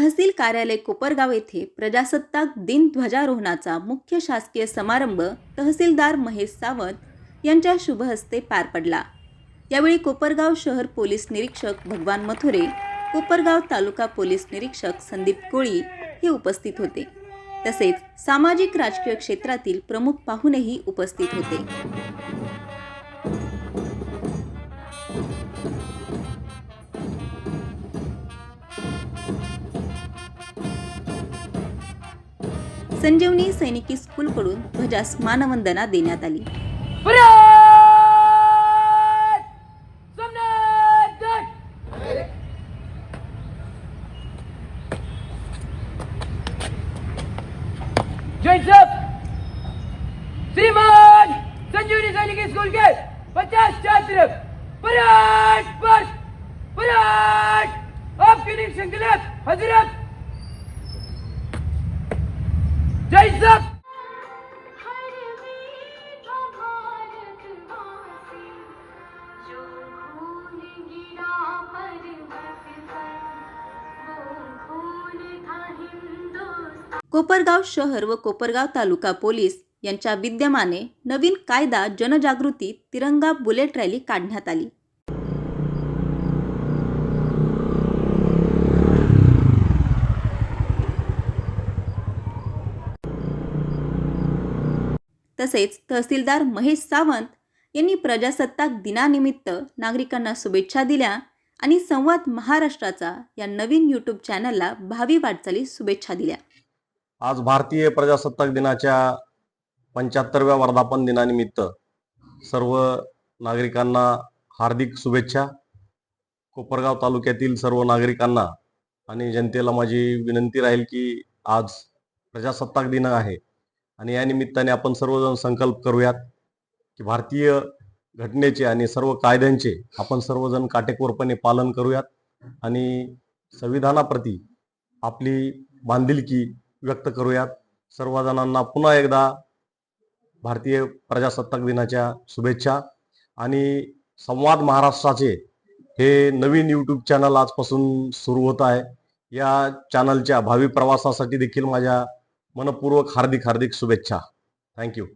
तहसील कार्यालय कोपरगाव येथे प्रजासत्ताक दिन ध्वजारोहणाचा मुख्य शासकीय समारंभ तहसीलदार महेश सावंत यांच्या शुभहस्ते पार पडला. यावेळी कोपरगाव शहर पोलीस निरीक्षक भगवान मथुरे कोपरगाव तालुका पोलीस निरीक्षक संदीप कोळी हे उपस्थित होते. तसेच सामाजिक राजकीय क्षेत्रातील प्रमुख पाहुणेही उपस्थित होते. संजीवनी सैनिकी स्कूलकडून ध्वजास मानवंदना देण्यात आली. परत सम्राट जय श्रीमान संजीवनी सैनिक स्कूल के पचास छात्र! पराट पर पराट आपके निरीक्षण के लिए हजरत हिंदुस्तान कोपरगाव शहर व कोपरगाव तालुका पोलीस यांच्या विद्यमाने नवीन कायदा जनजागृती तिरंगा बुलेट रॅली काढण्यात आली. तसेच तहसीलदार महेश सावंत यांनी प्रजासत्ताक दिनानिमित्त नागरिकांना शुभेच्छा दिल्या आणि संवाद महाराष्ट्राचा या नवीन यूट्यूब चॅनलला भावी वाटचाली शुभेच्छा दिल्या. आज भारतीय प्रजासत्ताक दिनाच्या पंच्याहत्तरव्या वर्धापन दिनानिमित्त सर्व नागरिकांना हार्दिक शुभेच्छा. कोपरगाव तालुक्यातील सर्व नागरिकांना आणि जनतेला माझी विनंती राहील की आज प्रजासत्ताक दिन आहे. आणि या निमित्ताने आपण सर्वजण संकल्प करूयात की भारतीय घटनेचे आणि सर्व कायद्यांचे आपण सर्वजण काटेकोरपणे पालन करूयात आणि संविधानाप्रती आपली बांधिलकी व्यक्त करूयात. सर्वजणांना पुन्हा एकदा भारतीय प्रजासत्ताक दिनाच्या शुभेच्छा आणि संवाद महाराष्ट्राचे हे नवीन यूट्यूब चॅनल आजपासून सुरू होत आहे. या चॅनलच्या भावी प्रवासासाठी देखील माझ्या मनपूर्वक हार्दिक हार्दिक शुभेच्छा. थँक्यू